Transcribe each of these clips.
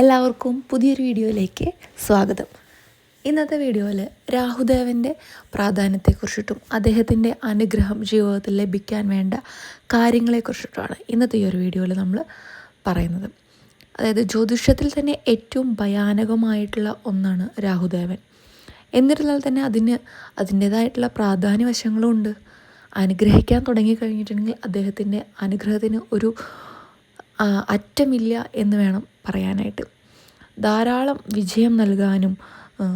എല്ലാവർക്കും പുതിയൊരു വീഡിയോയിലേക്ക് സ്വാഗതം. ഇന്നത്തെ വീഡിയോയിൽ രാഹുദേവന്റെ പ്രാധാന്യത്തെക്കുറിച്ചിട്ടും അദ്ദേഹത്തിന്റെ അനുഗ്രഹം ജീവിതത്തിൽ ലഭിക്കാൻ വേണ്ട കാര്യങ്ങളെക്കുറിച്ചിട്ടുമാണ് ഇന്നത്തെ ഈ ഒരു വീഡിയോയിൽ നമ്മൾ പറയുന്നത്. അതായത് ജ്യോതിഷത്തിൽ തന്നെ ഏറ്റവും ഭയാനകമായിട്ടുള്ള ഒന്നാണ് രാഹുദേവൻ. എന്നിരുന്നാൽ തന്നെ അതിന് അതിന്റേതായിട്ടുള്ള പ്രാധാന്യ വശങ്ങളും ഉണ്ട്. അനുഗ്രഹിക്കാൻ തുടങ്ങിക്കഴിഞ്ഞിട്ടുണ്ടെങ്കിൽ അദ്ദേഹത്തിന്റെ അനുഗ്രഹത്തിന് ഒരു അറ്റമില്ല എന്ന് വേണം പറയാനായിട്ട്. ധാരാളം വിജയം നൽകാനും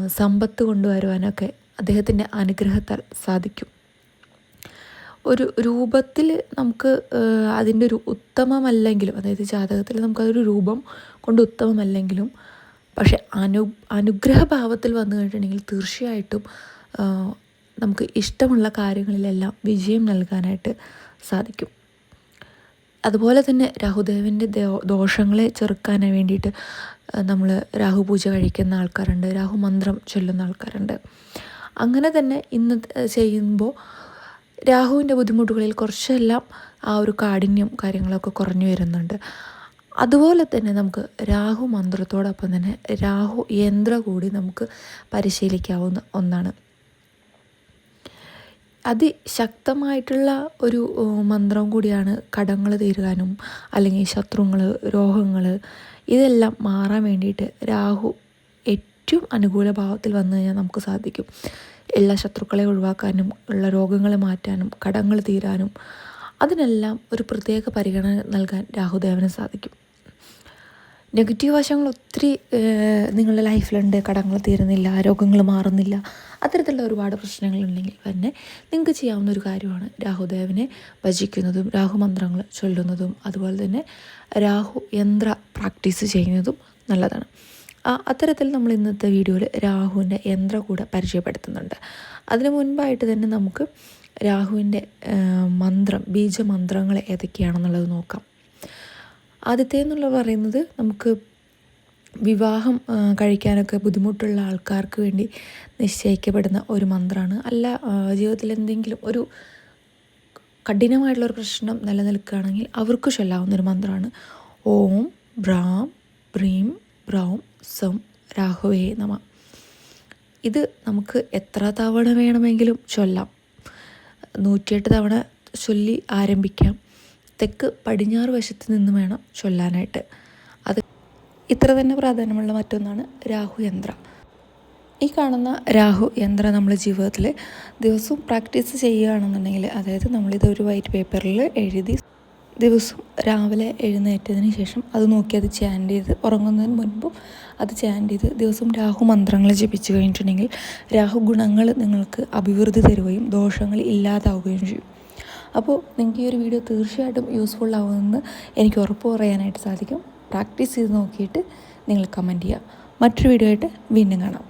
സമ്പത്ത് കൊണ്ടുവരുവാനൊക്കെ അദ്ദേഹത്തിന്റെ അനുഗ്രഹത്താൽ സാധിക്കും. ഒരു രൂപത്തിൽ നമുക്ക് അതിന്റെ ഒരു ഉത്തമമല്ലെങ്കിലും അതായത് ജാതകത്തിൽ നമുക്കതൊരു രൂപം കൊണ്ട് ഉത്തമമല്ലെങ്കിലും പക്ഷെ അനു അനുഗ്രഹഭാവത്തിൽ വന്നു കഴിഞ്ഞിട്ടുണ്ടെങ്കിൽ തീർച്ചയായിട്ടും നമുക്ക് ഇഷ്ടമുള്ള കാര്യങ്ങളിലെല്ലാം വിജയം നൽകാനായിട്ട് സാധിക്കും. അതുപോലെ തന്നെ രാഹുദേവന്റെ ദോഷങ്ങളെ ചെറുക്കാൻ വേണ്ടിയിട്ട് നമ്മൾ രാഹു പൂജ കഴിക്കുന്ന ആൾക്കാരുണ്ട് രാഹു മന്ത്രം ചൊല്ലുന്ന ആൾക്കാരുണ്ട്. അങ്ങനെ തന്നെ ഇന്ന് ചെയ്യുമ്പോൾ രാഹുവിന്റെ ബുദ്ധിമുട്ടുകളിൽ കുറച്ചെല്ലാം ആ ഒരു കാഠിന്യം കാര്യങ്ങളൊക്കെ കുറഞ്ഞു വരുന്നുണ്ട്. അതുപോലെ തന്നെ നമുക്ക് രാഹു മന്ത്രത്തോടൊപ്പം തന്നെ രാഹു യന്ത്ര കൂടി നമുക്ക് പരിശീലിക്കാവുന്ന ഒന്നാണ്. അതിശക്തമായിട്ടുള്ള ഒരു മന്ത്രം കൂടിയാണ് കടങ്ങൾ തീരുവാനും അല്ലെങ്കിൽ ശത്രുങ്ങൾ രോഗങ്ങൾ ഇതെല്ലാം മാറാൻ വേണ്ടിയിട്ട് രാഹു ഏറ്റവും അനുകൂല ഭാവത്തിൽ വന്നു കഴിഞ്ഞാൽ നമുക്ക് സാധിക്കും. എല്ലാ ശത്രുക്കളെ ഒഴിവാക്കാനും ഉള്ള രോഗങ്ങളെ മാറ്റാനും കടങ്ങൾ തീരാനും അതിനെല്ലാം ഒരു പ്രത്യേക പരിഗണന നൽകാൻ രാഹുദേവന് സാധിക്കും. നെഗറ്റീവ് വശങ്ങൾ ഒത്തിരി നിങ്ങളുടെ ലൈഫിലുണ്ട്. കടങ്ങൾ തീരുന്നില്ല രോഗങ്ങൾ മാറുന്നില്ല. അത്തരത്തിലുള്ള ഒരുപാട് പ്രശ്നങ്ങളുണ്ടെങ്കിൽ തന്നെ നിങ്ങൾക്ക് ചെയ്യാവുന്ന ഒരു കാര്യമാണ് രാഹുദേവനെ ഭജിക്കുന്നതും രാഹുമന്ത്രങ്ങൾ ചൊല്ലുന്നതും അതുപോലെ തന്നെ രാഹു യന്ത്ര പ്രാക്ടീസ് ചെയ്യുന്നതും നല്ലതാണ്. അത്തരത്തിൽ നമ്മൾ ഇന്നത്തെ വീഡിയോയിൽ രാഹുവിന്റെ യന്ത്ര കൂടെ പരിചയപ്പെടുത്തുന്നുണ്ട്. അതിനു മുൻപായിട്ട് തന്നെ നമുക്ക് രാഹുവിന്റെ മന്ത്രം ബീജമന്ത്രങ്ങൾ ഏതൊക്കെയാണെന്നുള്ളത് നോക്കാം. ആദ്യത്തെ എന്നുള്ള പറയുന്നത് നമുക്ക് വിവാഹം കഴിക്കാനൊക്കെ ബുദ്ധിമുട്ടുള്ള ആൾക്കാർക്ക് വേണ്ടി നിശ്ചയിക്കപ്പെടുന്ന ഒരു മന്ത്രമാണ് അല്ല ജീവിതത്തിൽ എന്തെങ്കിലും ഒരു കഠിനമായിട്ടുള്ളൊരു പ്രശ്നം നിലനിൽക്കുകയാണെങ്കിൽ അവർക്ക് ചൊല്ലാവുന്ന ഒരു മന്ത്രമാണ് ഓം ബ്രാം ബ്രീം ബ്രൗം സം രാഹുവേ നമ. ഇത് നമുക്ക് എത്ര തവണ വേണമെങ്കിലും ചൊല്ലാം. നൂറ്റിയെട്ട് തവണ ചൊല്ലി ആരംഭിക്കാം. തെക്ക് പടിഞ്ഞാറ് വശത്ത് നിന്ന് വേണം ചൊല്ലാനായിട്ട്. അത് ഇത്ര തന്നെ പ്രാധാന്യമുള്ള മറ്റൊന്നാണ് രാഹു യന്ത്രം. ഈ കാണുന്ന രാഹു യന്ത്രം നമ്മൾ ജീവിതത്തിൽ ദിവസവും പ്രാക്ടീസ് ചെയ്യുകയാണെന്നുണ്ടെങ്കിൽ അതായത് നമ്മളിത് ഒരു വൈറ്റ് പേപ്പറിൽ എഴുതി ദിവസവും രാവിലെ എഴുന്നേറ്റതിന് ശേഷം അത് നോക്കി അത് ചാൻഡ് ചെയ്ത് ഉറങ്ങുന്നതിന് മുൻപും അത് ചാൻഡ് ചെയ്ത് ദിവസവും രാഹു മന്ത്രങ്ങൾ ജപിച്ചു കഴിഞ്ഞിട്ടുണ്ടെങ്കിൽ രാഹു ഗുണങ്ങൾ നിങ്ങൾക്ക് അഭിവൃദ്ധി തരുകയും ദോഷങ്ങൾ ഇല്ലാതാവുകയും ചെയ്യും. അപ്പോൾ നിങ്ങൾക്ക് ഈ ഒരു വീഡിയോ തീർച്ചയായിട്ടും യൂസ്ഫുൾ ആവുമെന്ന് എനിക്ക് ഉറപ്പ് പറയാനായിട്ട് സാധിക്കും. പ്രാക്ടീസ് ചെയ്ത് നോക്കിയിട്ട് നിങ്ങൾ കമന്റ് ചെയ്യുക. മറ്റൊരു വീഡിയോ ആയിട്ട് വീണ്ടും കാണാം.